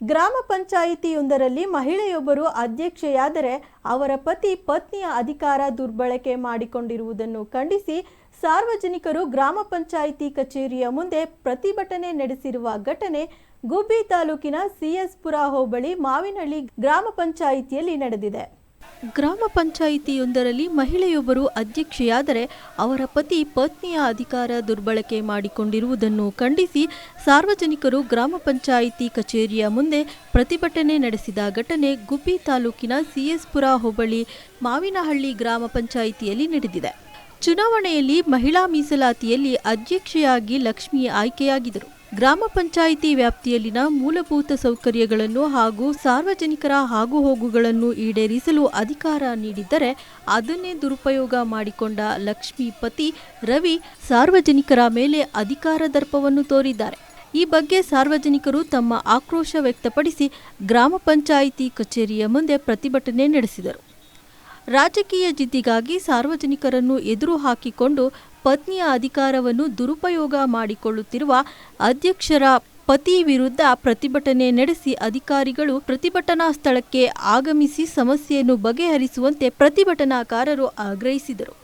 ಗ್ರಾಮ ಪಂಚಾಯಿತಿಯೊಂದರಲ್ಲಿ ಮಹಿಳೆಯೊಬ್ಬರು ಅಧ್ಯಕ್ಷೆಯಾದರೆ ಅವರ ಪತಿ ಪತ್ನಿಯ ಅಧಿಕಾರ ದುರ್ಬಳಕೆ ಮಾಡಿಕೊಂಡಿರುವುದನ್ನು ಖಂಡಿಸಿ ಸಾರ್ವಜನಿಕರು ಗ್ರಾಮ ಪಂಚಾಯಿತಿ ಕಚೇರಿಯ ಮುಂದೆ ಪ್ರತಿಭಟನೆ ನಡೆಸಿರುವ ಘಟನೆ ಗುಬ್ಬಿ ತಾಲೂಕಿನ ಸಿಎಸ್ಪುರ ಹೋಬಳಿ ಮಾವಿನಹಳ್ಳಿ ಗ್ರಾಮ ಪಂಚಾಯಿತಿಯಲ್ಲಿ ನಡೆದಿದೆ. ಗ್ರಾಮ ಪಂಚಾಯಿತಿಯೊಂದರಲ್ಲಿ ಮಹಿಳೆಯೊಬ್ಬರು ಅಧ್ಯಕ್ಷೆಯಾದರೆ ಅವರ ಪತಿ ಪತ್ನಿಯ ಅಧಿಕಾರ ದುರ್ಬಳಕೆ ಮಾಡಿಕೊಂಡಿರುವುದನ್ನು ಖಂಡಿಸಿ ಸಾರ್ವಜನಿಕರು ಗ್ರಾಮ ಪಂಚಾಯಿತಿ ಕಚೇರಿಯ ಮುಂದೆ ಪ್ರತಿಭಟನೆ ನಡೆಸಿದ ಘಟನೆ ಗುಬ್ಬಿ ತಾಲೂಕಿನ ಸಿಎಸ್ಪುರ ಹೋಬಳಿ ಮಾವಿನಹಳ್ಳಿ ಗ್ರಾಮ ಪಂಚಾಯಿತಿಯಲ್ಲಿ ನಡೆದಿದೆ. ಚುನಾವಣೆಯಲ್ಲಿ ಮಹಿಳಾ ಮೀಸಲಾತಿಯಲ್ಲಿ ಅಧ್ಯಕ್ಷೆಯಾಗಿ ಲಕ್ಷ್ಮಿ ಆಯ್ಕೆಯಾಗಿದ್ದರು. ಗ್ರಾಮ ಪಂಚಾಯಿತಿ ವ್ಯಾಪ್ತಿಯಲ್ಲಿನ ಮೂಲಭೂತ ಸೌಕರ್ಯಗಳನ್ನು ಹಾಗೂ ಸಾರ್ವಜನಿಕರ ಹಾಗುಹೋಗುಗಳನ್ನು ಈಡೇರಿಸಲು ಅಧಿಕಾರ ನೀಡಿದ್ದರೆ ಅದನ್ನೇ ದುರುಪಯೋಗ ಮಾಡಿಕೊಂಡ ಲಕ್ಷ್ಮೀಪತಿ ರವಿ ಸಾರ್ವಜನಿಕರ ಮೇಲೆ ಅಧಿಕಾರ ದರ್ಪವನ್ನು ತೋರಿದ್ದಾರೆ. ಈ ಬಗ್ಗೆ ಸಾರ್ವಜನಿಕರು ತಮ್ಮ ಆಕ್ರೋಶ ವ್ಯಕ್ತಪಡಿಸಿ ಗ್ರಾಮ ಪಂಚಾಯಿತಿ ಕಚೇರಿಯ ಮುಂದೆ ಪ್ರತಿಭಟನೆ ನಡೆಸಿದರು. ರಾಜಕೀಯ ಜಿದ್ದಿಗಾಗಿ ಸಾರ್ವಜನಿಕರನ್ನು ಎದುರು ಹಾಕಿಕೊಂಡು ಪತ್ನಿಯ ಅಧಿಕಾರವನ್ನು ದುರುಪಯೋಗ ಮಾಡಿಕೊಳ್ಳುತ್ತಿರುವ ಅಧ್ಯಕ್ಷರ ಪತಿ ವಿರುದ್ಧ ಪ್ರತಿಭಟನೆ ನಡೆಸಿ ಅಧಿಕಾರಿಗಳು ಪ್ರತಿಭಟನಾ ಸ್ಥಳಕ್ಕೆ ಆಗಮಿಸಿ ಸಮಸ್ಯೆಯನ್ನು ಬಗೆಹರಿಸುವಂತೆ ಪ್ರತಿಭಟನಾಕಾರರು ಆಗ್ರಹಿಸಿದರು.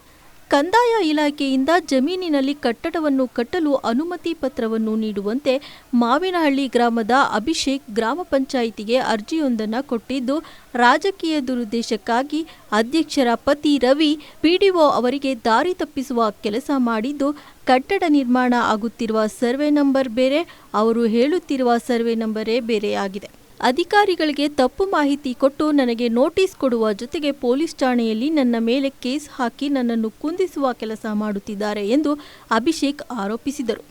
ಕಂದಾಯ ಇಲಾಖೆಯಿಂದ ಜಮೀನಿನಲ್ಲಿ ಕಟ್ಟಡವನ್ನು ಕಟ್ಟಲು ಅನುಮತಿ ಪತ್ರವನ್ನು ನೀಡುವಂತೆ ಮಾವಿನಹಳ್ಳಿ ಗ್ರಾಮದ ಅಭಿಷೇಕ್ ಗ್ರಾಮ ಪಂಚಾಯಿತಿಗೆ ಅರ್ಜಿಯೊಂದನ್ನು ಕೊಟ್ಟಿದ್ದು, ರಾಜಕೀಯ ದುರುದ್ದೇಶಕ್ಕಾಗಿ ಅಧ್ಯಕ್ಷರ ಪತಿ ರವಿ ಪಿಡಿಒ ಅವರಿಗೆ ದಾರಿ ತಪ್ಪಿಸುವ ಕೆಲಸ ಮಾಡಿದ್ದು, ಕಟ್ಟಡ ನಿರ್ಮಾಣ ಆಗುತ್ತಿರುವ ಸರ್ವೆ ನಂಬರ್ ಬೇರೆ, ಅವರು ಹೇಳುತ್ತಿರುವ ಸರ್ವೆ ನಂಬರೇ ಬೇರೆಯಾಗಿದೆ. ಅಧಿಕಾರಿಗಳಿಗೆ ತಪ್ಪು ಮಾಹಿತಿ ಕೊಟ್ಟು ನನಗೆ ನೋಟಿಸ್ ಕೊಡುವ ಜೊತೆಗೆ ಪೊಲೀಸ್ ಠಾಣೆಯಲ್ಲಿ ನನ್ನ ಮೇಲೆ ಕೇಸ್ ಹಾಕಿ ನನ್ನನ್ನು ಕುಂದಿಸುವ ಕೆಲಸ ಮಾಡುತ್ತಿದ್ದಾರೆ ಎಂದು ಅಭಿಷೇಕ್ ಆರೋಪಿಸಿದರು.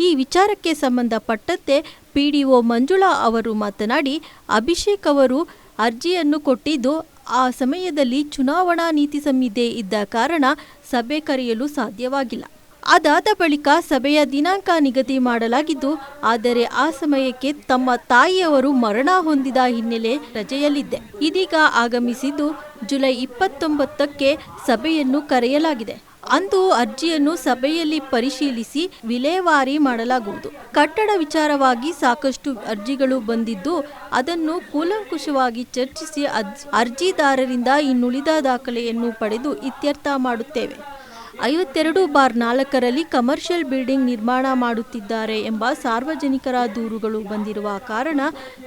ಈ ವಿಚಾರಕ್ಕೆ ಸಂಬಂಧಪಟ್ಟಂತೆ ಪಿಡಿಒ ಮಂಜುಳಾ ಅವರು ಮಾತನಾಡಿ, ಅಭಿಷೇಕ್ ಅವರು ಅರ್ಜಿಯನ್ನು ಕೊಟ್ಟಿದ್ದು, ಆ ಸಮಯದಲ್ಲಿ ಚುನಾವಣಾ ನೀತಿ ಸಂಹಿತೆ ಇದ್ದ ಕಾರಣ ಸಭೆ ಕರೆಯಲು ಸಾಧ್ಯವಾಗಿಲ್ಲ. ಅದಾದ ಬಳಿಕ ಸಭೆಯ ದಿನಾಂಕ ನಿಗದಿ ಮಾಡಲಾಗಿದ್ದು, ಆದರೆ ಆ ಸಮಯಕ್ಕೆ ತಮ್ಮ ತಾಯಿಯವರು ಮರಣ ಹೊಂದಿದ ಹಿನ್ನೆಲೆ ರಜೆಯಲ್ಲಿದ್ದೆ. ಇದೀಗ ಆಗಮಿಸಿದ್ದು ಜುಲೈ ಇಪ್ಪತ್ತೊಂಬತ್ತಕ್ಕೆ ಸಭೆಯನ್ನು ಕರೆಯಲಾಗಿದೆ. ಅಂದು ಅರ್ಜಿಯನ್ನು ಸಭೆಯಲ್ಲಿ ಪರಿಶೀಲಿಸಿ ವಿಲೇವಾರಿ ಮಾಡಲಾಗುವುದು. ಕಟ್ಟಡ ವಿಚಾರವಾಗಿ ಸಾಕಷ್ಟು ಅರ್ಜಿಗಳು ಬಂದಿದ್ದು, ಅದನ್ನು ಕೂಲಂಕುಷವಾಗಿ ಚರ್ಚಿಸಿ ಅರ್ಜ್- ಅರ್ಜಿದಾರರಿಂದ ಇನ್ನುಳಿದ ದಾಖಲೆಯನ್ನು ಪಡೆದು ಇತ್ಯರ್ಥ ಮಾಡುತ್ತೇವೆ. ಐವತ್ತೆರಡು ಬಾರ್ ನಾಲ್ಕರಲ್ಲಿ ಕಮರ್ಷಿಯಲ್ ಬಿಲ್ಡಿಂಗ್ ನಿರ್ಮಾಣ ಮಾಡುತ್ತಿದ್ದಾರೆ ಎಂಬ ಸಾರ್ವಜನಿಕರ ದೂರುಗಳು ಬಂದಿರುವ ಕಾರಣ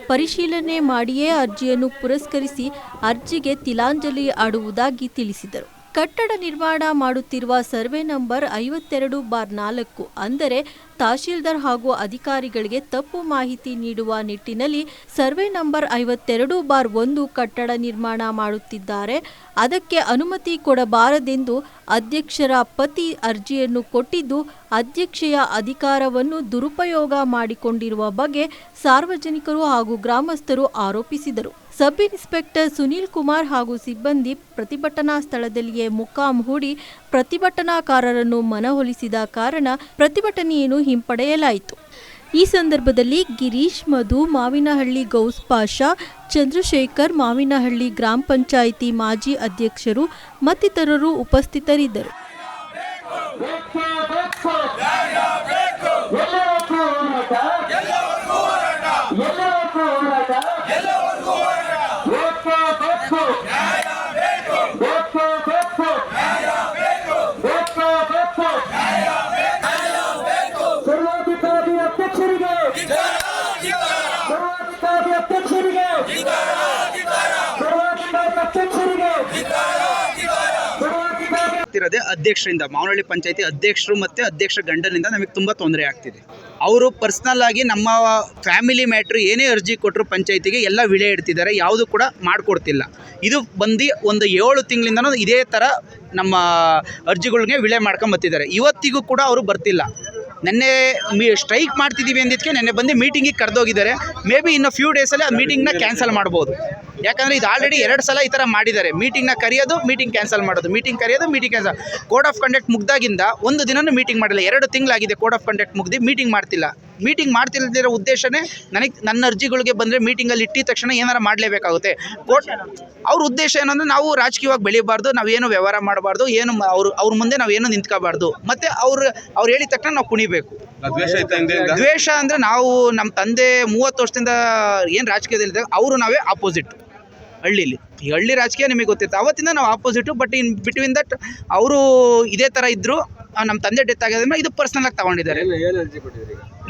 ಪರಿಶೀಲನೆ ಮಾಡಿಯೇ ಅರ್ಜಿಯನ್ನು ಪುರಸ್ಕರಿಸಿ ಅರ್ಜಿಗೆ ತಿಲಾಂಜಲಿ ಆಡುವುದಾಗಿ ತಿಳಿಸಿದರು. ಕಟ್ಟಡ ನಿರ್ಮಾಣ ಮಾಡುತ್ತಿರುವ ಸರ್ವೆ ನಂಬರ್ ಐವತ್ತೆರಡು ಬಾರ್ ನಾಲ್ಕು ಅಂದರೆ ತಹಶೀಲ್ದಾರ್ ಹಾಗೂ ಅಧಿಕಾರಿಗಳಿಗೆ ತಪ್ಪು ಮಾಹಿತಿ ನೀಡುವ ನಿಟ್ಟಿನಲ್ಲಿ ಸರ್ವೆ ನಂಬರ್ ಐವತ್ತೆರಡು ಬಾರ್ ಒಂದು ಕಟ್ಟಡ ನಿರ್ಮಾಣ ಮಾಡುತ್ತಿದ್ದಾರೆ. ಅದಕ್ಕೆ ಅನುಮತಿ ಕೊಡಬಾರದೆಂದು ಅಧ್ಯಕ್ಷರ ಪತಿ ಅರ್ಜಿಯನ್ನು ಕೊಟ್ಟಿದ್ದು, ಅಧ್ಯಕ್ಷೆಯ ಅಧಿಕಾರವನ್ನು ದುರುಪಯೋಗ ಮಾಡಿಕೊಂಡಿರುವ ಬಗ್ಗೆ ಸಾರ್ವಜನಿಕರು ಹಾಗೂ ಗ್ರಾಮಸ್ಥರು ಆರೋಪಿಸಿದರು. ಸಬ್ ಇನ್ಸ್ಪೆಕ್ಟರ್ ಸುನೀಲ್ ಕುಮಾರ್ ಹಾಗೂ ಸಿಬ್ಬಂದಿ ಪ್ರತಿಭಟನಾ ಸ್ಥಳದಲ್ಲಿಯೇ ಮುಕ್ಕಾಂ ಹೂಡಿ ಪ್ರತಿಭಟನಾಕಾರರನ್ನು ಮನವೊಲಿಸಿದ ಕಾರಣ ಪ್ರತಿಭಟನೆಯನ್ನು ಹಿಂಪಡೆಯಲಾಯಿತು. ಈ ಸಂದರ್ಭದಲ್ಲಿ ಗಿರೀಶ್, ಮಧು, ಮಾವಿನಹಳ್ಳಿ ಗೌಸ್ ಪಾಷಾ, ಚಂದ್ರಶೇಖರ್, ಮಾವಿನಹಳ್ಳಿ ಗ್ರಾಮ ಪಂಚಾಯಿತಿ ಮಾಜಿ ಅಧ್ಯಕ್ಷರು ಮತ್ತಿತರರು ಉಪಸ್ಥಿತರಿದ್ದರು. ಆಗ್ತಿರೋದೇ ಅಧ್ಯಕ್ಷರಿಂದ, ಮಾವನಹಳ್ಳಿ ಪಂಚಾಯತಿ ಅಧ್ಯಕ್ಷರು ಮತ್ತು ಅಧ್ಯಕ್ಷ ಗಂಡನಿಂದ ನಮಗೆ ತುಂಬ ತೊಂದರೆ ಆಗ್ತಿದೆ. ಅವರು ಪರ್ಸ್ನಲ್ ಆಗಿ ನಮ್ಮ ಫ್ಯಾಮಿಲಿ ಮ್ಯಾಟ್ರ್ ಏನೇ ಅರ್ಜಿ ಕೊಟ್ಟರು ಪಂಚಾಯತಿಗೆ ಎಲ್ಲ ವಿಳೆ ಇಡ್ತಿದ್ದಾರೆ, ಯಾವುದು ಕೂಡ ಮಾಡಿಕೊಡ್ತಿಲ್ಲ. ಇದು ಬಂದು ಒಂದು ಏಳು ತಿಂಗಳಿಂದನೂ ಇದೇ ಥರ ನಮ್ಮ ಅರ್ಜಿಗಳಿಗೆ ವಿಳೆ ಮಾಡ್ಕೊಂಬತ್ತಿದ್ದಾರೆ ಇವತ್ತಿಗೂ ಕೂಡ ಅವರು ಬರ್ತಿಲ್ಲ. ನೆನ್ನೆ ಮೀ ಸ್ಟ್ರೈಕ್ ಮಾಡ್ತಿದ್ದೀವಿ ಅಂದಿದ್ದಕ್ಕೆ ನೆನ್ನೆ ಬಂದು ಮೀಟಿಂಗಿಗೆ ಕರೆದೋಗಿದ್ದಾರೆ. ಮೇ ಬಿ ಇನ್ನು ಫ್ಯೂ ಡೇಸಲ್ಲಿ ಆ ಮೀಟಿಂಗ್ನ ಕ್ಯಾನ್ಸಲ್ ಮಾಡ್ಬೋದು. ಯಾಕಂದರೆ ಇದು ಆಲ್ರೆಡಿ ಎರಡು ಸಲ ಈ ಥರ ಮಾಡಿದ್ದಾರೆ. ಮೀಟಿಂಗ್ನ ಕರೆಯೋದು ಮೀಟಿಂಗ್ ಕ್ಯಾನ್ಸಲ್ ಮಾಡೋದು. ಮೀಟಿಂಗ್ ಕರೆಯೋದು meeting cancel code of conduct ಮುಗ್ದಾಗಿಂದ ಒಂದು ದಿನವೂ ಮೀಟಿಂಗ್ ಮಾಡಿಲ್ಲ. ಎರಡು ತಿಂಗಳಾಗಿದೆ ಕೋಡ್ ಆಫ್ ಕಂಡಕ್ಟ್ ಮುಗ್ದು ಮೀಟಿಂಗ್ ಮಾಡ್ತಿಲ್ಲ. ಮೀಟಿಂಗ್ ಮಾಡ್ತಿಲ್ಲದಿರೋ ಉದ್ದೇಶನೇ ನನಗೆ ನನ್ನ ಅರ್ಜಿಗಳಿಗೆ ಬಂದರೆ ಮೀಟಿಂಗಲ್ಲಿ ಇಟ್ಟಿದ ತಕ್ಷಣ ಏನಾರು ಮಾಡಲೇಬೇಕಾಗುತ್ತೆ. ಕೋರ್ಟ್ ಅವ್ರ ಉದ್ದೇಶ ಏನಂದ್ರೆ ನಾವು ರಾಜಕೀಯವಾಗಿ ಬೆಳಿಬಾರ್ದು ನಾವೇನು ವ್ಯವಹಾರ ಮಾಡಬಾರ್ದು ಏನು ಅವ್ರು ಅವ್ರ ಮುಂದೆ ನಾವೇನು ನಿಂತ್ಕೋಬಾರ್ದು. ಮತ್ತು ಅವ್ರು ಅವ್ರು ಹೇಳಿದ ತಕ್ಷಣ ನಾವು ಕುಣಿಬೇಕು. ದ್ವೇಷ ಅಂದರೆ ನಾವು ನಮ್ಮ ತಂದೆ ಮೂವತ್ತು ವರ್ಷದಿಂದ ಏನು ರಾಜಕೀಯದಲ್ಲಿದ್ದಾಗ ಅವರು ನಾವೇ ಆಪೋಸಿಟ್ ಹಳ್ಳಿಲಿ. ಈ ಹಳ್ಳಿ ರಾಜಕೀಯ ನಿಮಗೆ ಗೊತ್ತಿತ್ತು. ಅವತ್ತಿಂದ ನಾವು opposite but in between that ಅವರು ಇದೇ ಥರ ಇದ್ದರು ನಮ್ಮ ತಂದೆ ಡೆತ್ ಆಗೋದ್ರಿಂದ ಇದು ಪರ್ಸ್ನಲಾಗಿ ತಗೊಂಡಿದ್ದಾರೆ.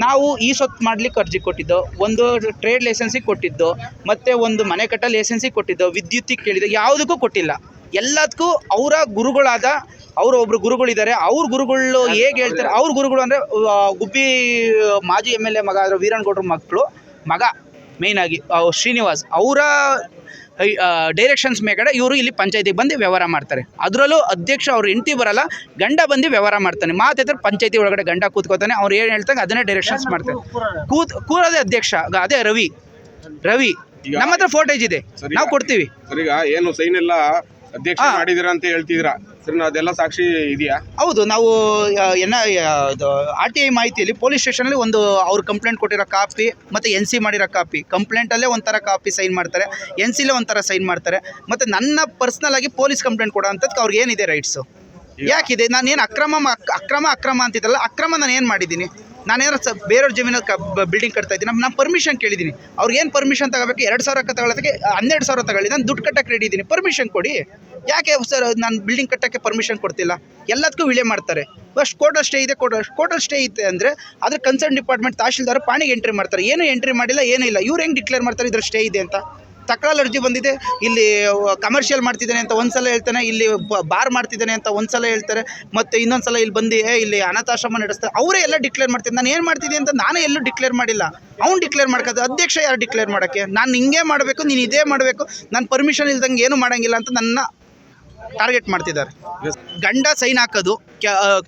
ನಾವು ಈ ಸೊತ್ತು ಮಾಡ್ಲಿಕ್ಕೆ ಅರ್ಜಿ ಕೊಟ್ಟಿದ್ದು, ಒಂದು ಟ್ರೇಡ್ ಲೈಸೆನ್ಸಿಗೆ ಕೊಟ್ಟಿದ್ದು, ಮತ್ತು ಒಂದು ಮನೆ ಕಟ್ಟ ಲೈಸೆನ್ಸಿಗೆ ಕೊಟ್ಟಿದ್ದು ವಿದ್ಯುತ್ತಿಗೆ ಕೇಳಿದ್ದು ಯಾವುದಕ್ಕೂ ಕೊಟ್ಟಿಲ್ಲ. ಎಲ್ಲದಕ್ಕೂ ಅವರ ಗುರುಗಳಾದ ಅವರು ಒಬ್ರು ಗುರುಗಳಿದ್ದಾರೆ. ಅವ್ರ ಗುರುಗಳು ಹೇಗೆ ಹೇಳ್ತಾರೆ, ಅವ್ರ ಗುರುಗಳು ಅಂದರೆ ಗುಬ್ಬಿ, ಮಾಜಿ ಎಂ ಎಲ್ ಎ ಮಗ, ಆದರೆ ವೀರಣ್ಣ ಗೌಡ್ರ ಮಕ್ಕಳು ಮಗ ಮೇಯ್ನಾಗಿ ಶ್ರೀನಿವಾಸ್. ಅವರ ಡೈರೆಕ್ಷನ್ಸ್ ಮೇಗಡೆ ಇವರು ಇಲ್ಲಿ ಪಂಚಾಯತಿಗೆ ಬಂದು ವ್ಯವಹಾರ ಮಾಡ್ತಾರೆ. ಅದರಲ್ಲೂ ಅಧ್ಯಕ್ಷ ಅವ್ರ ಹೆಂಡತಿ ಬರಲ್ಲ ಗಂಡ ಬಂದು ವ್ಯವಹಾರ ಮಾಡ್ತಾನೆ. ಮಾತಾದ್ರೆ ಪಂಚಾಯತಿ ಒಳಗಡೆ ಗಂಡ ಕೂತ್ಕೋತಾನೆ ಅವ್ರು ಏನು ಹೇಳ್ತಾರೆ ಅದನ್ನೇ ಡೈರೆಕ್ಷನ್ಸ್ ಮಾಡ್ತಾರೆ. ಕೂತ್ ಕೂರೋದೇ ಅಧ್ಯಕ್ಷ ಅದೇ ರವಿ. ರವಿ ನಮ್ಮ ಹತ್ರ ಫೋಟೇಜ್ ಇದೆ. ನಾವು ಕೊಡ್ತೀವಿ. ಸರಿಗ ಏನು ಸೈನ್ ಎಲ್ಲ ಅಧ್ಯಕ್ಷ. ಮಾಡಿದಿರ ಅಂತ ಹೇಳ್ತಿದ್ರ. ಸರ್ ಅದೆಲ್ಲ ಸಾಕ್ಷಿ ಇದೆಯಾ? ಹೌದು ನಾವು ಎನ್ನ ಆರ್ ಟಿ ಐ ಮಾಹಿತಿಯಲ್ಲಿ ಪೊಲೀಸ್ ಸ್ಟೇಷನಲ್ಲಿ ಒಂದು ಅವ್ರು ಕಂಪ್ಲೇಂಟ್ ಕೊಟ್ಟಿರೋ ಕಾಪಿ ಮತ್ತು ಎನ್ ಸಿ ಮಾಡಿರೋ ಕಾಪಿ ಕಂಪ್ಲೇಂಟಲ್ಲೇ ಒಂಥರ ಕಾಪಿ ಸೈನ್ ಮಾಡ್ತಾರೆ ಎನ್ ಸಿಲೇ ಒಂಥರ ಸೈನ್ ಮಾಡ್ತಾರೆ. ಮತ್ತು ನನ್ನ ಪರ್ಸ್ನಲ್ ಆಗಿ ಪೊಲೀಸ್ ಕಂಪ್ಲೇಂಟ್ ಕೊಡೋ ಅಂಥದ್ದು ಅವ್ರಿಗೆ ಏನಿದೆ ರೈಟ್ಸು ಯಾಕಿದೆ? ನಾನು ಏನು ಅಕ್ರಮ ಅಕ್ರಮ ಅಕ್ರಮ ಅಂತಿದ್ದಲ್ಲ ಅಕ್ರಮ ನಾನು ಏನು ಮಾಡಿದ್ದೀನಿ? ನಾನೇನಾರು ಸ ಬೇರೆಯವ್ರ ಜಮೀನಲ್ಲಿ ಕ ಬಿಲ್ಡಿಂಗ್ ಕಟ್ತಾ ಇದ್ದೀನಿ ನಾನು ಪರ್ಮಿಷನ್ ಕೇಳಿದ್ದೀನಿ. ಅವ್ರಿಗೆ ಏನು ಪರ್ಮಿಷನ್ ತಗೋಬೇಕು? ಎರಡು ಸಾವಿರಕ್ಕೆ ತಗೊಳ್ಳೋದಕ್ಕೆ ಹನ್ನೆರಡು ಸಾವಿರ ತಗೊಳ್ಳಿ, ನಾನು ದುಡ್ಡು ಕಟ್ಟಕ್ಕೆ ರೆಡಿ ಇದ್ದೀನಿ. ಪರ್ಮಿಷನ್ ಕೊಡಿ. ಯಾಕೆ ಸರ್ ನಾನು ಬಿಲ್ಡಿಂಗ್ ಕಟ್ಟೋಕ್ಕೆ ಪರ್ಮಿಷನ್ ಕೊಡ್ತಿಲ್ಲ? ಎಲ್ಲದಕ್ಕೂ ವಿಳೆ ಮಾಡ್ತಾರೆ. ಫಸ್ಟ್ ಕೋಟಲ್ ಸ್ಟೇ ಇದೆ ಕೋಟ ಕೋಟಲ್ ಸ್ಟೇ ಇದೆ ಅಂದರೆ ಅದ್ರ ಕನ್ಸರ್ನ್ ಡಿಪಾರ್ಟ್ಮೆಂಟ್ ತಹಶೀಲ್ದಾರ್ ಪಾಣಿಗೆ ಎಂಟ್ರಿ ಮಾಡ್ತಾರೆ. ಏನು ಎಂಟ್ರಿ ಮಾಡಿಲ್ಲ, ಏನೂ ಇಲ್ಲ. ಇವ್ರು ಹೆಂಗೆ ಡಿಕ್ಲೇರ್ ಮಾಡ್ತಾರೆ? ಇದ್ರ ಸ್ಟೇ ಇದೆ ಅಂತ. ತಕರಾರು ಅರ್ಜಿ ಬಂದಿದೆ. ಇಲ್ಲಿ ಕಮರ್ಷಿಯಲ್ ಮಾಡ್ತಿದ್ದಾನೆ ಅಂತ ಒಂದ್ಸಲ ಹೇಳ್ತಾನೆ, ಇಲ್ಲಿ ಬಾರ್ ಮಾಡ್ತಿದ್ದಾನೆ ಅಂತ ಒಂದ್ಸಲ ಹೇಳ್ತಾರೆ, ಮತ್ತು ಇನ್ನೊಂದ್ಸಲ ಇಲ್ಲಿ ಬಂದು ಇಲ್ಲಿ ಅನಾಥಾಶ್ರಮ ನಡೆಸ್ತಾರೆ ಅವರೇ ಎಲ್ಲ ಡಿಕ್ಲೇರ್ ಮಾಡ್ತಿದ್ದೆ ನಾನು ಏನು ಮಾಡ್ತಿದ್ದೀನಿ ಅಂತ ನಾನೇ ಎಲ್ಲೂ ಡಿಕ್ಲೇರ್ ಮಾಡಿಲ್ಲ. ಅವ್ನು ಡಿಕ್ಲೇರ್ ಮಾಡ್ಕೋದು, ಅಧ್ಯಕ್ಷ ಯಾರು ಡಿಕ್ಲೇರ್ ಮಾಡೋಕ್ಕೆ? ನಾನು ಹಿಂಗೆ ಮಾಡಬೇಕು, ನೀನು ಇದೇ ಮಾಡಬೇಕು, ನಾನು ಪರ್ಮಿಷನ್ ಇಲ್ದಂಗೆ ಏನು ಮಾಡೋಂಗಿಲ್ಲ ಅಂತ ನನ್ನ ಟಾರ್ಗೆಟ್ ಮಾಡ್ತಿದ್ದಾರೆ. ಗಂಡ ಸೈನ್ ಹಾಕೋದು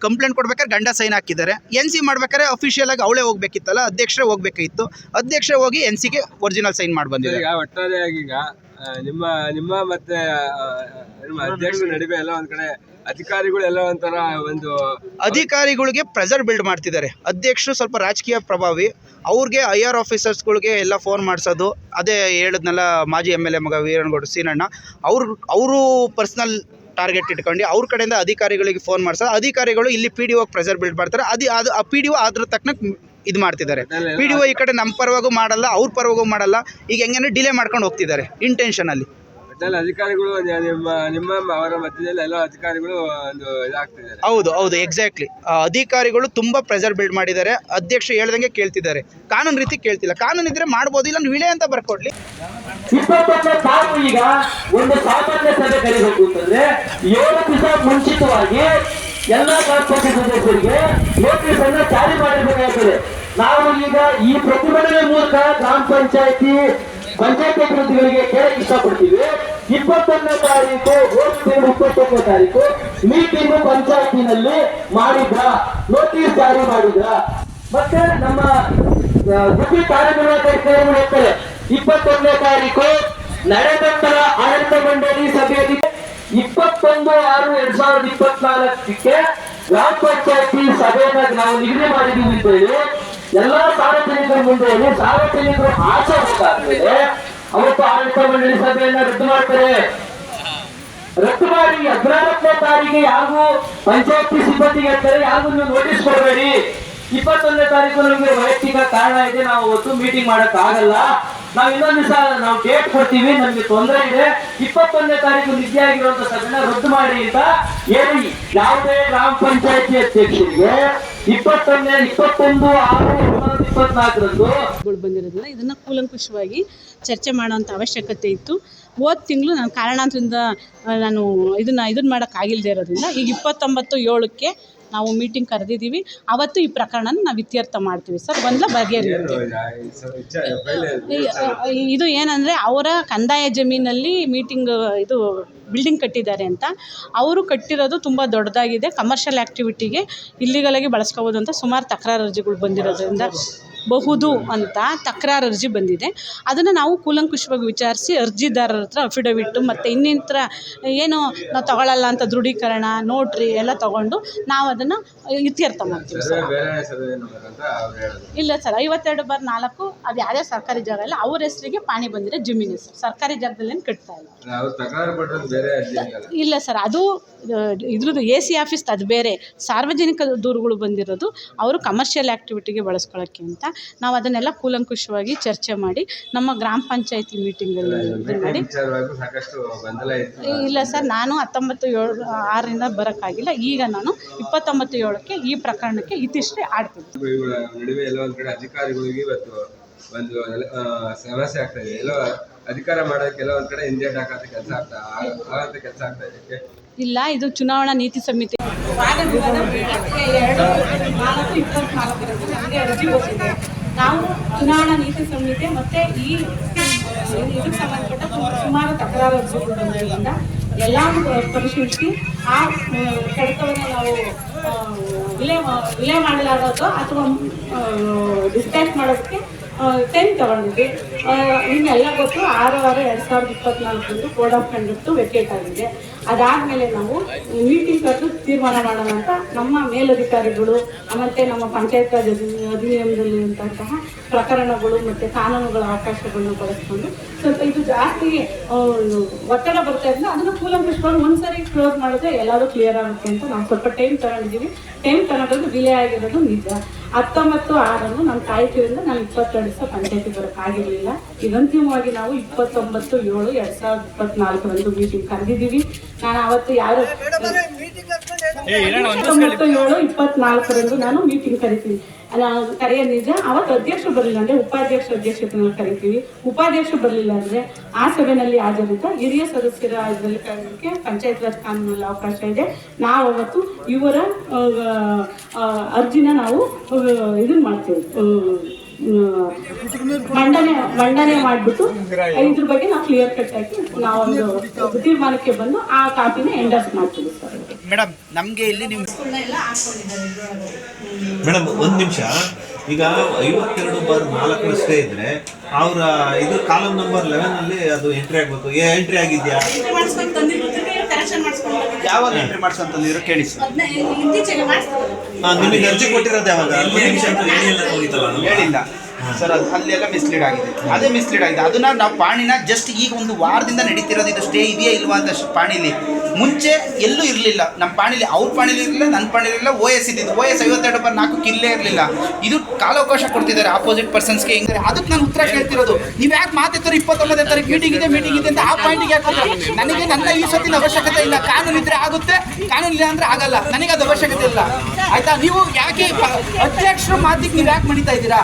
ಕಂಪ್ಲೇಂಟ್ ಕೊಡ್ಬೇಕಾದ್ರೆ ಗಂಡ ಸೈನ್ ಹಾಕಿದ್ದಾರೆ. ಎನ್ ಸಿ ಮಾಡ್ಬೇಕಾದ್ರೆ ಅಫಿಷಿಯಲ್ ಆಗಿ ಅವಳೇ ಹೋಗ್ಬೇಕಿತ್ತಲ್ಲ, ಅಧ್ಯಕ್ಷರೇ ಹೋಗ್ಬೇಕಾಗಿತ್ತು. ಅಧ್ಯಕ್ಷರೇ ಹೋಗಿ ಎನ್ ಸಿಗೆ ಒರಿಜಿನಲ್ ಸೈನ್ ಮಾಡಿ ಬಂದಿದ್ದಾರೆ. ಈಗ ಒಟ್ಟಾರೆಯಾಗಿ ಈಗ ನಿಮ್ಮ ನಿಮ್ಮ ಮತ್ತೆ ಅಧ್ಯಕ್ಷರು ಅಧ್ಯಕ್ಷರ ನಡುವೆ ಎಲ್ಲ ಒಂದ್ ಕಡೆ ಅಧಿಕಾರಿಗಳು ಎಲ್ಲ ಒಂಥರ ಒಂದು ಅಧಿಕಾರಿಗಳಿಗೆ ಪ್ರೆಸರ್ ಬಿಲ್ಡ್ ಮಾಡ್ತಿದ್ದಾರೆ. ಅಧ್ಯಕ್ಷರು ಸ್ವಲ್ಪ ರಾಜಕೀಯ ಪ್ರಭಾವಿ. ಅವ್ರಿಗೆ ಐ ಆರ್ ಆಫೀಸರ್ಸ್ಗಳಿಗೆ ಎಲ್ಲ ಫೋನ್ ಮಾಡಿಸೋದು. ಅದೇ ಹೇಳಿದ್ನಲ್ಲ ಮಾಜಿ ಎಂ ಎಲ್ ಎ ಮಗ ವೀರಣ್ಣಗೌಡ ಸೀನಣ್ಣ. ಅವ್ರ, ಅವರು ಪರ್ಸ್ನಲ್ ಟಾರ್ಗೆಟ್ ಇಟ್ಕೊಂಡು ಅವ್ರ ಕಡೆಯಿಂದ ಅಧಿಕಾರಿಗಳಿಗೆ ಫೋನ್ ಮಾಡಿಸೋದು ಅಧಿಕಾರಿಗಳು ಇಲ್ಲಿ P D O pressure build ಮಾಡ್ತಾರೆ. ಅದು ಅದು, ಆ ಪಿ ಡಿ ಒ ಅದ್ರ ತಕ್ಷಣ ಇದು ಮಾಡ್ತಿದ್ದಾರೆ. ಪಿ ಡಿ ಒ ಈ ಕಡೆ ನಮ್ಮ ಪರವಾಗೂ ಮಾಡಲ್ಲ, ಅವ್ರ ಪರವಾಗೂ ಮಾಡಲ್ಲ. ಈಗ ಹೆಂಗಂದ್ರೆ ಡಿಲೇ ಮಾಡ್ಕೊಂಡು ಹೋಗ್ತಿದ್ದಾರೆ ಇಂಟೆನ್ಷನಲ್ಲಿ ಒಟ್ಟಲ್ಲಿ ಅಧಿಕಾರಿಗಳು ನಿಮ್ಮ ನಿಮ್ಮ ಅವರ ಮಧ್ಯದಲ್ಲಿ ಎಲ್ಲ ಅಧಿಕಾರಿಗಳು ಒಂದು ಇದಾಗ್ತಿದ್ದಾರೆ. ಹೌದು ಹೌದು ಎಕ್ಸಾಕ್ಟ್ಲಿ ಅಧಿಕಾರಿಗಳು ತುಂಬ ಪ್ರೆಸರ್ ಬಿಲ್ಡ್ ಮಾಡಿದ್ದಾರೆ. ಅಧ್ಯಕ್ಷ ಹೇಳ್ದಂಗೆ ಕೇಳ್ತಿದ್ದಾರೆ. ಕಾನೂನು ರೀತಿ ಕೇಳ್ತಿಲ್ಲ. ಕಾನೂನು ಇದ್ರೆ ಮಾಡ್ಬೋದು ಇಲ್ಲ ವಿಳೆ ಅಂತ ಬರ್ಕೊಡ್ಲಿ. ತಾವು ಈಗ ಒಂದು ಸಾಮಾನ್ಯ ಸಭೆ ಕರಿಬೇಕು ಅಂತಂದ್ರೆ ಏಳು ದಿವಸ ಮುಂಚಿತವಾಗಿ ಎಲ್ಲ ಗ್ರಾಮ ಪಂಚಾಯತ್ ಸದಸ್ಯರಿಗೆ ನೋಟಿಸ್ ಅನ್ನ ಜಾರಿ ಮಾಡಬೇಕಾಗ್ತದೆ ನಾವು ಈಗ ಈ ಪ್ರತಿಭಟನೆ ಮೂಲಕ ಗ್ರಾಮ ಪಂಚಾಯತಿ ಪಂಚಾಯತಿ ಅಭಿವೃದ್ಧಿಗಳಿಗೆ ಕೇಳಕ್ಕೆ ಇಷ್ಟಪಡ್ತೀವಿ. ಇಪ್ಪತ್ತೊಂದನೇ ತಾರೀಕು ಹೋದ ತಿಂಗಳು ಇಪ್ಪತ್ತೊಂದನೇ ತಾರೀಕು ಮೀಟಿಂಗ್ ಪಂಚಾಯತಿನಲ್ಲಿ ಮಾಡಿದ್ರ ನೋಟಿಸ್ ಜಾರಿ ಮಾಡಿದ್ರ. ಮತ್ತೆ ನಮ್ಮ ಗುಬ್ಬಿ ಕಾರ್ಯನಿರ್ವಾಹಕರು ಹೇಳ್ತಾರೆ, ಇಪ್ಪತ್ತೊಂದನೇ ತಾರೀಕು ನಡೆದಂತರ ಆಡಳಿತ ಮಂಡಳಿ ಸಭೆಯಲ್ಲಿ ಇಪ್ಪತ್ತೊಂದು ಆರು ಎರಡ್ ಸಾವಿರದ ಇಪ್ಪತ್ನಾಲ್ಕಕ್ಕೆ ಗ್ರಾಮ ಪಂಚಾಯತಿ ಸಭೆಯನ್ನ ನಾವು ನಿಗದಿ ಮಾಡಿದೀವಿ ಅಂತ ಹೇಳಿ ಎಲ್ಲಾ ಸಾರ್ವಜನಿಕರ ಮುಂದೆ ಹೇಳಿ ಸಾರ್ವಜನಿಕರು ಹೋಗಾದ್ಮೇಲೆ ಅವತ್ತು ಆಡಳಿತ ಮಂಡಳಿ ಸಭೆಯನ್ನ ರದ್ದು ಮಾಡ್ತಾರೆ. ರದ್ದು ಮಾಡಿ ಹದಿನಾಲ್ಕನೇ ತಾರೀಕಿಗೆ ಯಾರಿಗೂ ಪಂಚಾಯತಿ ಸಿಬ್ಬಂದಿಗೆ ಹೇಳ್ತಾರೆ, ಯಾರಿಗೂ ನೀವು ನೋಟಿಸ್ ಕೊಡಬೇಡಿ. ಇಪ್ಪತ್ತೊಂದನೇ ತಾರೀಕು ನಮಗೆ ವೈಯಕ್ತಿಕ ಕಾರಣ ಇದೆ, ನಾವು ಅವತ್ತು ಮೀಟಿಂಗ್ ಮಾಡಕ್ ಆಗಲ್ಲ. ನಾವು ಇನ್ನೊಂದು ದಿವಸ ನಾವು ಡೇಟ್ ಕೊಡ್ತೀವಿ, ನಮ್ಗೆ ತೊಂದರೆ ಇದೆ. ಇಪ್ಪತ್ತೊಂದನೇ ತಾರೀಕು ನಿದ್ದೆ ಆಗಿರುವಂತ ಸಭೆನ ರದ್ದು ಮಾಡಿ ಅಂತ ಹೇಳಿ ಯಾವುದೇ ಗ್ರಾಮ ಪಂಚಾಯತಿ ಅಧ್ಯಕ್ಷರಿಗೆ ಇಪ್ಪತ್ತೊಂದನೇ, ಇಪ್ಪತ್ತೊಂದು, ಆರು ಬಂದಿರೋದ್ರಿಂದ ಇದನ್ನು ಕೂಲಂಕುಷವಾಗಿ ಚರ್ಚೆ ಮಾಡುವಂಥ ಅವಶ್ಯಕತೆ ಇತ್ತು. ಹೋದ ತಿಂಗಳು ನಾನು ಕಾರಣಾಂತರಿಂದ ನಾನು ಇದನ್ನು ಇದನ್ನು ಮಾಡೋಕ್ಕಾಗಿಲ್ಲದೆ ಇರೋದ್ರಿಂದ ಈಗ ಇಪ್ಪತ್ತೊಂಬತ್ತು ಏಳಕ್ಕೆ ನಾವು ಮೀಟಿಂಗ್ ಕರೆದಿದ್ದೀವಿ. ಅವತ್ತು ಈ ಪ್ರಕರಣ ನಾವು ಇತ್ಯರ್ಥ ಮಾಡ್ತೀವಿ ಸರ್. ಬಂದ್ಲ ಬಗೆಹರಿಯುತ್ತೆ. ಇದು ಏನಂದರೆ ಅವರ ಕಂದಾಯ ಜಮೀನಲ್ಲಿ ಮೀಟಿಂಗ್ ಇದು ಬಿಲ್ಡಿಂಗ್ ಕಟ್ಟಿದ್ದಾರೆ ಅಂತ. ಅವರು ಕಟ್ಟಿರೋದು ತುಂಬ ದೊಡ್ಡದಾಗಿದೆ. ಕಮರ್ಷಿಯಲ್ ಆ್ಯಕ್ಟಿವಿಟಿಗೆ ಇಲ್ಲಿಗಲಾಗಿ ಬಳಸ್ಕೋಬೋದು ಅಂತ ಸುಮಾರು ತಕರಾರು ಅರ್ಜಿಗಳು ಬಂದಿರೋದ್ರಿಂದ. ಬಹುದು ಅಂತ ತಕರಾರು ಅರ್ಜಿ ಬಂದಿದೆ. ಅದನ್ನು ನಾವು ಕೂಲಂಕುಷವಾಗಿ ವಿಚಾರಿಸಿ ಅರ್ಜಿದಾರರ ಹತ್ರ ಅಫಿಡವಿಟ್ಟು ಮತ್ತು ಇನ್ನಿತರ ಏನು ನಾವು ತಗೊಳ್ಳಲ್ಲ ಅಂತ ದೃಢೀಕರಣ ನೋಟ್ರಿ ಎಲ್ಲ ತಗೊಂಡು ನಾವು ಅದನ್ನು ಇತ್ಯರ್ಥ ಮಾಡ್ತೀವಿ ಸರ್. ಇಲ್ಲ ಸರ್ ಐವತ್ತೆರಡು ಬಾರ್ ನಾಲ್ಕು ಅದು ಯಾವುದೇ ಸರ್ಕಾರಿ ಜಾಗ ಇಲ್ಲ ಅವ್ರ ಹೆಸರಿಗೆ ಪಾಣಿ ಬಂದಿರೋ ಜಮೀನು ಸರ್. ಸರ್ಕಾರಿ ಜಾಗದಲ್ಲಿ ಏನು ಕಟ್ತಾ ಇಲ್ಲ. ಇಲ್ಲ ಸರ್ ಅದು ಇದ್ರದ್ದು ಎ ಸಿ ಆಫೀಸ್ ಅದು ಬೇರೆ. ಸಾರ್ವಜನಿಕ ದೂರುಗಳು ಬಂದಿರೋದು ಅವರು ಕಮರ್ಷಿಯಲ್ ಆ್ಯಕ್ಟಿವಿಟಿಗೆ ಬಳಸ್ಕೊಳ್ಳೋಕ್ಕೆ ಅಂತ ನಾವು ಅದನ್ನೆಲ್ಲ ಕೂಲಂಕುಷವಾಗಿ ಚರ್ಚೆ ಮಾಡಿ ನಮ್ಮ ಗ್ರಾಮ ಪಂಚಾಯತಿ ಮೀಟಿಂಗಲ್ಲಿ ಅಲ್ಲಿ ಮಾಡಿ. ಇಲ್ಲ ಸರ್ ನಾನು ಹತ್ತೊಂಬತ್ತು ಏಳು ಆರರಿಂದ ಬರೋಕ್ಕಾಗಿಲ್ಲ. ಈಗ ನಾನು ಇಪ್ಪತ್ತೊಂಬತ್ತು ಏಳಕ್ಕೆ ಈ ಪ್ರಕರಣಕ್ಕೆ ಇತಿಶ್ರೀ ಆಡ್ತೀನಿ. ಇವುಗಳ ನಡುವೆ ಎಲ್ಲ ಒಂದ್ ಕಡೆ ಅಧಿಕಾರಿಗಳಿಗೆ ಇವತ್ತು ಒಂದು ಆ, ಸಮಸ್ಯೆ ಆಗ್ತಾ ಇದೆ. ಎಲ್ಲೋ ಅಧಿಕಾರ ಮಾಡೋಕೆ ಎಲ್ಲ ಒಂದ್ ಕಡೆ ಹಿಂದೇಟ್ ಹಾಕಂತ ಕೆಲಸ ಆಗ್ತಾ ಆಗಂತ ಕೆಲಸ ಆಗ್ತಾ ಇದೆ? ಇಲ್ಲ, ಇದು ಚುನಾವಣಾ ನೀತಿ ಸಮಿತಿ ನಾವು ಚುನಾವಣಾ ನೀತಿ ಸಂಹಿತೆ ಮತ್ತೆ ಈ ಇದಕ್ಕೆ ಸಂಬಂಧಪಟ್ಟ ಸುಮಾರು ತಕರಾರು ಅರ್ಜಿಗಳು ಎಲ್ಲ ಪರಿಶೀಲಿಸಿ ಆ ಕಡತವನ್ನು ನಾವು ವಿಲೇ ವಿಲೇ ಮಾ- ವಿಲೆ ಮಾಡಲಾಗೋದು ಅಥವಾ ಡಿಸ್ಪ್ಯಾಚ್ ಮಾಡೋದಕ್ಕೆ ಟೈಮ್ ತಗೊಂಡಿದ್ವಿ. ಆ, ನಿಮ್ಗೆಲ್ಲ ಗೊತ್ತು ಆರು ಆರು ಎರಡು ಸಾವಿರದ ಇಪ್ಪತ್ನಾಲ್ಕರಂದು ಕೋಡ್ ಆಫ್ ಕಂಡಕ್ಟು ವೆಕೇಟ್ ಆಗಿದೆ. ಅದಾದ್ಮೇಲೆ ನಾವು ಮೀಟಿಂಗ್ ಕರೆದು ತೀರ್ಮಾನ ಮಾಡೋಣ ಅಂತ ನಮ್ಮ ಮೇಲಧಿಕಾರಿಗಳು ಮತ್ತು ನಮ್ಮ ಪಂಚಾಯತ್ ರಾಜ್ ಅಧಿ- ಅಧಿನಿಯಮದಲ್ಲಿರುವಂತಹ ಪ್ರಕರಣಗಳು ಮತ್ತು ಕಾನೂನುಗಳ ಅವಕಾಶಗಳನ್ನ ಬಳಸ್ಕೊಂಡು ಸ್ವಲ್ಪ ಇದು ಜಾಸ್ತಿ ಒತ್ತಡ ಬರ್ತಾ ಇದ್ರೆ ಅದನ್ನು ಕೂಲಂಕುಷವಾಗಿ ಒಂದ್ಸರಿ ಕ್ಲೋಸ್ ಮಾಡಿದ್ರೆ ಎಲ್ಲರೂ ಕ್ಲಿಯರ್ ಆಗುತ್ತೆ ಅಂತ ನಾವು ಸ್ವಲ್ಪ ಟೈಮ್ ತಗೊಂಡಿದ್ದೀವಿ. ಟೈಮ್ ತಗೊಂಡ್ರೆ ಡಿಲೇ ಆಗಿರೋದು ನಿಜ. ಹತ್ತೊಂಬತ್ತು ಆರನ್ನು ನಮ್ಮ ಕಾಯ್ತಿರಿಂದ ನಾನು ಇಪ್ಪತ್ತೆರಡು ದಿವಸ ಪಂಚಾಯತಿ ಬರೋಕ್ಕಾಗಿರಲಿಲ್ಲ. ಈಗ ಅಂತಿಮವಾಗಿ ನಾವು ಇಪ್ಪತ್ತೊಂಬತ್ತು ಏಳು ಎರಡ್ ಸಾವಿರದ ಇಪ್ಪತ್ನಾಲ್ಕರಂದು ಮೀಟಿಂಗ್ ಕರೆದಿದ್ದೀವಿ. ನಾನು ಅವತ್ತು ಯಾರು ಇಪ್ಪತ್ತೊಂಬತ್ತು ಏಳು ಇಪ್ಪತ್ನಾಲ್ಕರಂದು ನಾನು ಮೀಟಿಂಗ್ ಕರಿತೀನಿ. ಅಲ್ಲ ಕರೆಯ ನಿಜ ಅವತ್ತು ಅಧ್ಯಕ್ಷ ಬರಲಿಲ್ಲ ಅಂದ್ರೆ ಉಪಾಧ್ಯಕ್ಷ ಅಧ್ಯಕ್ಷತೆಯನ್ನು ಕರಿತೀವಿ. ಉಪಾಧ್ಯಕ್ಷ ಬರಲಿಲ್ಲ ಅಂದ್ರೆ ಆ ಸಭೆಯಲ್ಲಿ ಹಾಜರಿದ್ದ ಹಿರಿಯ ಸದಸ್ಯರ ಇದರಲ್ಲಿ ಕರೆಯೋದಕ್ಕೆ ಪಂಚಾಯತ್ ರಾಜ್ ಕಾನೂನಲ್ಲಿ ಅವಕಾಶ ಇದೆ. ನಾವು ಅವತ್ತು ಇವರ ಅರ್ಜಿನ ನಾವು ಇದನ್ನ ಮಾಡ್ತೀವಿ. ಮಂಡನೆ ಮಂಡನೆ ಮಾಡಿಬಿಟ್ಟು ಇದ್ರ ಬಗ್ಗೆ ನಾವು ಕ್ಲಿಯರ್ ಕಟ್ ಆಗಿ ನಾವೊಂದು ತೀರ್ಮಾನಕ್ಕೆ ಬಂದು ಆ ಕಾಪಿನ ಎಂಡರ್ಸ್ ಮಾಡ್ತೀವಿ ಸರ್. ಮೇಡಮ್ ನಮಗೆ ಇಲ್ಲಿ ನೀವು ಮೇಡಮ್ ಒಂದು ನಿಮಿಷ. ಈಗ ಐವತ್ತೆರಡು ಬಾರ್ ನಾಲ್ಕು ಅಷ್ಟೇ ಇದ್ರೆ ಅವರ ಇದು ಕಾಲಮ್ ನಂಬರ್ ಲೆವೆನ್ ಅಲ್ಲಿ ಅದು ಎಂಟ್ರಿ ಆಗ್ಬೇಕು. ಏ ಎಂಟ್ರಿ ಆಗಿದ್ಯಾ ಮಾಡಿಸ್ಕೊಂಡು ತಂದಿರ್ತೀವಿ ಕರೆಕ್ಷನ್ ಮಾಡಿಸ್ಕೊಂಡು ಯಾವಾಗ ಎಂಟ್ರಿ ಮಾಡ್ಸೋ ಕೇಳಿ ಸರ್. ಇತ್ತೀಚೆಗೆ ಮಾಡಿಸ್ತಾರೆ ನಿಮಗೆ ಅರ್ಜಿ ಕೊಟ್ಟಿರೋದು ಯಾವಾಗ? ಹೇಳಿಲ್ಲ. ಸರ್ ಅದು ಅಲ್ಲೆಲ್ಲ ಮಿಸ್ಲೀಡ್ ಆಗಿದೆ. ಅದೇ ಮಿಸ್ಲೀಡ್ ಆಗಿದೆ. ಅದನ್ನ ನಾವು ಪಾಣಿನ ಜಸ್ಟ್ ಈಗ ಒಂದು ವಾರದಿಂದ ನಡೀತಿರೋದು ಇದು ಸ್ಟೇ ಇದೆಯಾ ಇಲ್ವಾ ಅಂತ ಪಾಣಿಲಿ. ಮುಂಚೆ ಎಲ್ಲೂ ಇರಲಿಲ್ಲ. ನಮ್ಮ ಪಾಣಿಲಿ, ಅವ್ರ ಪಾಣಿಲಿ ಇರಲಿಲ್ಲ ನನ್ನ ಪಾಣಿಲಿ ಇರಲಿಲ್ಲ ಓ ಎಸ್ ಇದ್ದಿದ್ದು. ಓ ಎಸ್ ಐವತ್ತೆರಡು ಬಾರ್ ನಾಲ್ಕು ಇಲ್ಲೇ ಇರಲಿಲ್ಲ. ಇದು ಕಾಲಾವಕಾಶ ಕೊಡ್ತಿದ್ದಾರೆ ಆಪೋಸಿಟ್ ಪರ್ಸನ್ಸ್ಗೆ ಹೆಂಗಾರೆ ಅದಕ್ಕೆ ನಾನು ಉತ್ತರ ಕೇಳ್ತಿರೋದು. ನೀವು ಯಾಕೆ ಮಾತಾಡ್ತಾರೆ ಇಪ್ಪತ್ತೊಂಬತ್ತನೇ ತಾರೀಕು ಮೀಟಿಂಗ್ ಇದೆ ಮೀಟಿಂಗ್ ಇದೆ ಅಂತ ಆ ಪಾಯಿಂಟಿಗೆ ಯಾಕೆ? ನನಗೆ ನನ್ನ ಈ ಸತ್ತಿನ ಅವಶ್ಯಕತೆ ಇಲ್ಲ. ಕಾನೂನು ಇದ್ರೆ ಆಗುತ್ತೆ, ಕಾನೂನು ಇಲ್ಲ ಅಂದ್ರೆ ಆಗಲ್ಲ. ನನಗೆ ಅದು ಅವಶ್ಯಕತೆ ಇಲ್ಲ. ಆಯ್ತಾ? ನೀವು ಯಾಕೆ ಅಧ್ಯಕ್ಷರ ಮಾತಿಗೆ ನೀವು ಯಾಕೆ ಮಣಿತಾ ಇದ್ದೀರಾ?